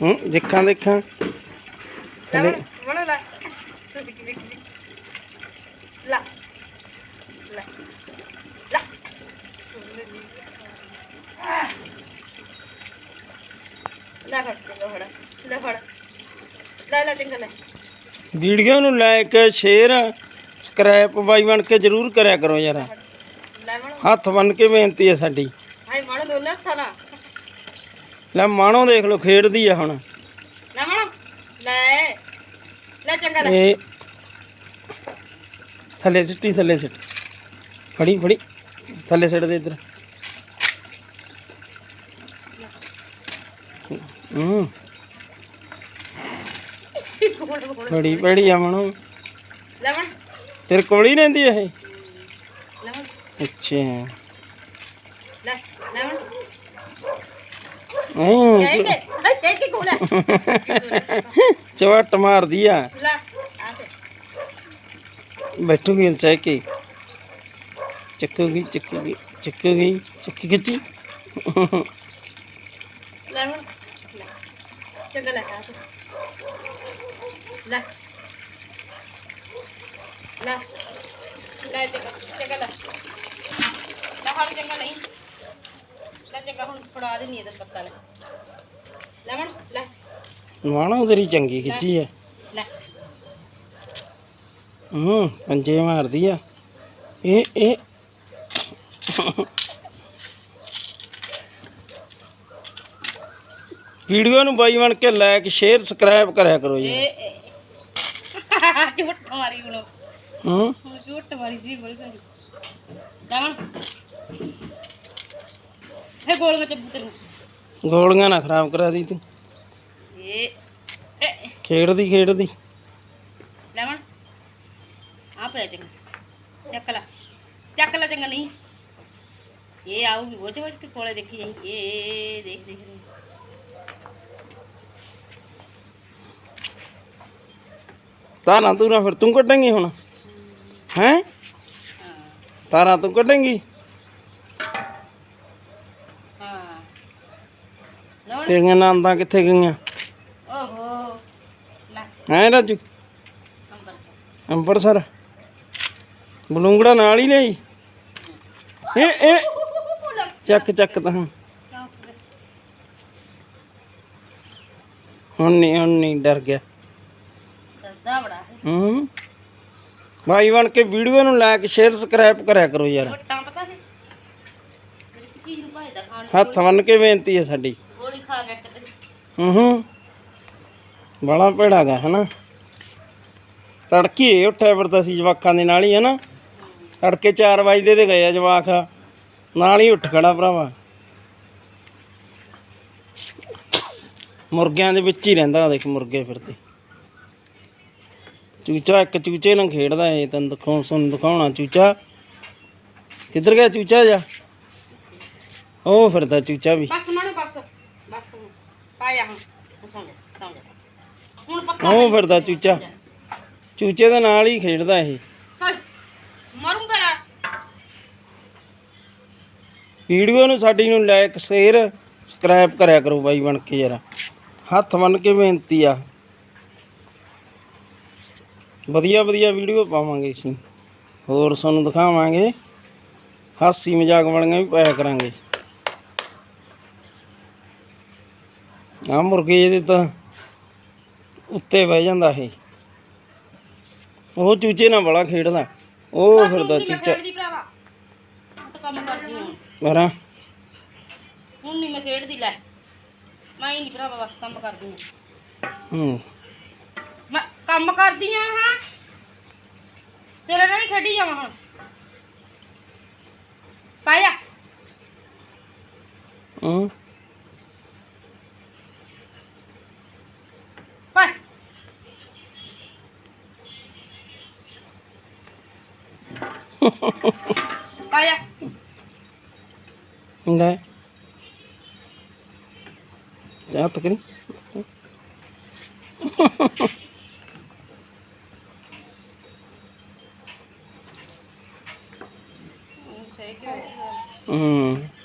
ਹੂੰ ਦੇਖਾਂ ਦੇਖਾਂ। ਥੱਲੇ। ਬਣਾ ਲੈ। ਦੇਖੀ ਦੇਖੀ ਲਾ। ਲਾ। ਲਾ। ਲੈ ਫੜ ਚੰਗਾ ਫੜ ਲੈ ਫੜ। ਲੈ ਲੈ ਚੰਗਾ ਲੈ। ਵੀਡੀਓ ਨੂੰ ਲਾਈਕ ਸ਼ੇਅਰ ਸਬਸਕ੍ਰਾਈਬ ਬਾਈ ਬਣ ਕੇ ਜਰੂਰ ਕਰਿਆ ਕਰੋ ਯਾਰ। ਲੈ ਹੱਥ ਬੰਨ ਕੇ ਬੇਨਤੀ ਹੈ ਸਾਡੀ। ਹਾਏ ਮਣ ਦੋਨਾਂ ਹੱਥਾਂ ਨਾਲ। ਲੈ ਮਾਣੋ ਦੇਖ ਲਓ ਖੇਡਦੀ ਆ ਹੁਣ। ਲੈ ਮਣ ਲੈ ਲੈ ਚੰਗਾ ਲੈ। ਇਹ ਥੱਲੇ ਸਿੱਟੀ ਥੱਲੇ ਸਿੱਟ। ਫੜੀ ਫੜੀ। ਥੱਲੇ ਸਿੱਟ ਦੇ ਇੱਧਰ। ਹੂੰ। ਬੜੀ ਬੜੀ ਆ ਮਣੋ। ਲੈ ਮਣ। ਤੇਰੇ ਕੋਲ ਹੀ ਰਹਿੰਦੀ ਇਹ? ਲੈ ਮਣ। ਅੱਛਾ। ਲੈ ਲੈ ਮਣ ਹੂੰ ਲੈ ਕੇ ਹਾਏ ਸੇ ਕੀ ਕੋਲਾ ਚਵਟ ਮਾਰਦੀ ਆ। ਬੈਠੂਗੀ ਚਾਹ ਕੇ। ਚੱਕੂਗੀ ਚੱਕੂਗੀ ਚੱਕੂਗੀ ਚੱਕੀ ਖਿੱਚੀ। ਲੈ ਮਣ ਚੰਗਾ ਲੈ ਲੈ। ਲੈ। ਚੰਗਾ ਲੈ। ਲੈ ਫੜ ਚੰਗਾ ਨਹੀਂ। ਲੈ ਚੰਗਾ ਹੁਣ ਫੜਾ ਦੇਣੀ ਇਹਦਾ ਪੱਤਾ ਲੈ। ਲੈ ਮਣ ਲੈ। ਮਾਣਾ ਤੇਰੀ ਚੰਗੀ ਖਿੱਚੀ ਆ। ਲੈ। ਹੂੰ ਪੰਜੇ ਮਾਰਦੀ ਆ। ਇਹ ਇਹ। ਵੀਡੀਓ ਨੂੰ ਬਾਈ ਬਣ ਕੇ ਲਾਈਕ ਸ਼ੇਅਰ ਸਬਸਕ੍ਰਾਈਬ ਕਰਿਆ ਕਰੋ ਜੀ। ਇਹ ਝੂਠ ਮਾਰੀ ਹੁਣ। ਹੂੰ। ਹੁਣ ਝੂਠ ਮਾਰੀ ਸੀ ਬੜੀ ਸਾਰੀ ਲੈ ਮਣ ਇਹ ਗੋਲ ਵਿੱਚ ਤੈਨੂੰ। ਗੋਲੀਆਂ ਨਾ ਖਰਾਬ ਕਰਾ ਦੀ ਤੂੰ। ਇਹ ਇਹ। ਖੇਡਦੀ ਖੇਡਦੀ। ਲੈ ਮਣ ਆ ਪਿਆ ਚੰਗਾ। ਚੱਕ ਲੈ। ਚੱਕ ਲੈ ਚੰਗਾ ਨਹੀਂ। ਇਹ ਆਊਗੀ ਬੋਝ ਬੋਝ ਕੇ ਕੋਲੇ ਦੇਖੀ ਜਾਈ। ਇਹ ਦੇਖ ਦੇਖ। ਤਾਰਾਂ ਤੂੰ ਫਿਰ ਤੂੰ ਕੱਢੇਂਗੀ ਹੁਣ। ਹੈ? ਹਾਂ। ਤਾਰਾਂ ਤੂੰ ਕੱਢੇਂਗੀ ਹਾਂ ਲਵਣ ਤੇਰੀਆਂ ਨੰਦਾਂ ਕਿੱਥੇ ਗਈਆਂ? ਓਹੋ ਲੈ। ਹੈ ਰਾਜੂ? ਅੰਬਰ ਅੰਬਰਸਰ। ਬਲੂੰਗੜਾ ਨਾਲ ਹੀ ਲਈ ਇਹ ਇਹ ਚੱਕ ਚੱਕ ਤਾਂ ਹੁਣ ਨਹੀਂ ਹੁਣ ਨਹੀਂ ਡਰ ਗਿਆ। ਦਰਦਾ ਬੜਾ। ਹੈ। ਭਾਈ ਬਣ ਕੇ ਵੀਡੀਓ ਨੂੰ ਲਾਈਕ ਸ਼ੇਅਰ ਸਬਸਕ੍ਰਾਈਬ ਕਰਿਆ ਕਰੋ ਯਾਰ। ਹੱਥ ਬੰਨ ਕੇ ਬੇਨਤੀ ਹੈ ਸਾਡੀ। ਖਾ ਗਿਆ ਕਿਤੇ ਹੂੰ ਹੂੰ ਬੜਾ ਭੇੜਾ ਗਾ ਹਨਾ? ਤੜਕੀ ਉੱਠਿਆ ਫਿਰਦਾ ਸੀ ਜਵਾਕਾਂ ਦੇ ਨਾਲ ਹੀ ਹਨਾ? ਤੜਕੇ 4 ਵਜੇ ਦੇ ਗਏ ਆ ਜਵਾਕ। ਨਾਲ ਹੀ ਉੱਠ ਖੜਾ ਭਰਾਵਾ। ਮੁਰਗਿਆਂ ਦੇ ਵਿੱਚ ਹੀ ਰਹਿੰਦਾ ਦੇਖ ਮੁਰਗੇ ਫਿਰਦੇ ਚੂਚਾ ਇੱਕ ਚੂਚੇ ਨਾਲ ਖੇਡਦਾ ਏ ਤੈਨੂੰ ਦਿਖਾਉਂ ਸੁਣ ਦਿਖਾਉਣਾ ਚੂਚਾ। ਕਿੱਧਰ ਗਿਆ ਚੂਚਾ ਜਾ ਉਹ ਫਿਰਦਾ ਚੂਚਾ ਵੀ। ਬਸ ਮਣੋ ਬਸ ਬਸ ਹੁਣ ਪਾਇਆ ਹੁਣ ਹੁਣ ਸੌਂ ਜਾ ਸੌਂ ਜਾ ਹੁਣ ਪੱਕਾ ਉਹ ਫਿਰਦਾ ਚੂਚਾ। ਚੂਚੇ ਦੇ ਨਾਲ ਹੀ ਖੇਡਦਾ ਇਹ। ਚੱਲ ਮਰੂੰ ਤੇਰਾ। ਵੀਡੀਓ ਨੂੰ ਸਾਡੀ ਨੂੰ ਲਾਈਕ ਸ਼ੇਅਰ ਸਬਸਕ੍ਰਾਈਬ ਕਰਿਆ ਕਰੋ ਬਾਈ ਬਣ ਕੇ ਯਾਰ। ਹੱਥ ਬੰਨ ਕੇ ਬੇਨਤੀ ਆ। ਵਧੀਆ ਵਧੀਆ ਵੀਡੀਓ ਪਾਵਾਂਗੇ ਅਸੀਂ। ਹੋਰ ਤੁਹਾਨੂੰ ਦਿਖਾਵਾਂਗੇ। ਹਾਸੀ ਮਜ਼ਾਕ ਵਾਲੀਆਂ ਵੀ ਪਾਇਆ ਕਰਾਂਗੇ। ਆ ਮੁਰਗੇ ਇਹਦੇ ਤਾਂ ਉੱਤੇ ਬਹਿ ਜਾਂਦਾ ਇਹ। ਉਹ ਚੂਚੇ ਨਾਲ ਬੜਾ ਖੇਡਦਾ। ਉਹ ਫਿਰਦਾ ਚੂਚਾ। ਖੇਡਦੀ ਭਰਾਵਾ। ਹੁਣ ਤਾਂ ਕੰਮ ਕਰਦੀ ਹਾਂ ਮੇਰਾ ਹੁਣ ਨਹੀਂ ਮੈਂ ਖੇਡਦੀ ਲੈ। ਮੈਂ ਹੀ ਨਹੀਂ ਭਰਾਵਾ ਬਸ ਕੰਮ ਕਰਦੀ ਹਾਂ ਹੂੰ। ਮੈਂ ਕੰਮ ਕਰਦੀ ਆ ਹਾਂ। ਤੇਰੇ ਨਾਲ ਹੀ ਖੇਡੀ ਜਾਵਾਂ ਹੁਣ। ਪਾਇਆ। ਹੂੰ। Kaya. Hindi. Dapat ka rin. Hmm.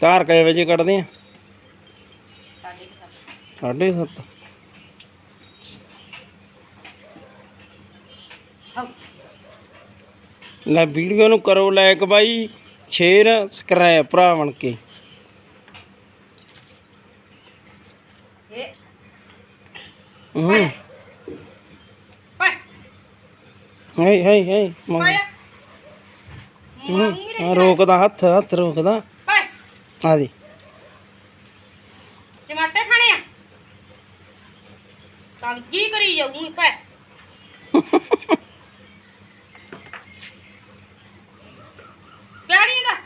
ਤਾਰ ਕਈ ਵਜੇ ਕੱਢਦੇ ਆ 7.5 ਲੈ ਵੀਡੀਓ ਨੂੰ ਕਰੋ ਲਾਇਕ ਬਾਈ ਸ਼ੇਅਰ ਸਬਸਕ੍ਰਾਈਬ ਭਰਾ ਬਣ ਕੇ। ਹੂੰ। ਹਾਏ ਹਾਏ ਹਾਏ ਹੂੰ ਰੋਕਦਾ ਹੱਥ ਹੱਥ ਰੋਕਦਾ। ਆ ਦੇ। ਟਮਾਟਰ ਖਾਣੇ ਆ? ਤਾਂ ਕੀ ਕਰੀ ਜਾਊਂ ਪਾਏ ਪਿਆਣੀ ਦਾ?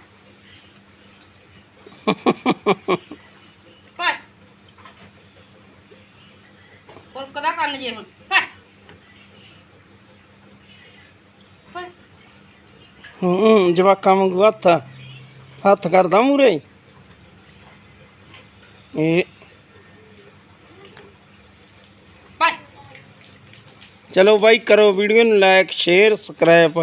ਪਾਏ ਹੋਰ ਕਦਾ ਕੰਨ ਜੇ ਹੂੰ। ਜਵਾਕਾਂ ਵਾਂਗੂ ਹੱਥ ਹੱਥ ਕਰਦਾ ਮੂਰੇ ਇਹ ਚਲੋ ਬਾਈ ਕਰੋ ਵੀਡੀਓ ਨੂੰ ਲਾਈਕ ਸ਼ੇਅਰ ਸਬਸਕ੍ਰਾਈਬ।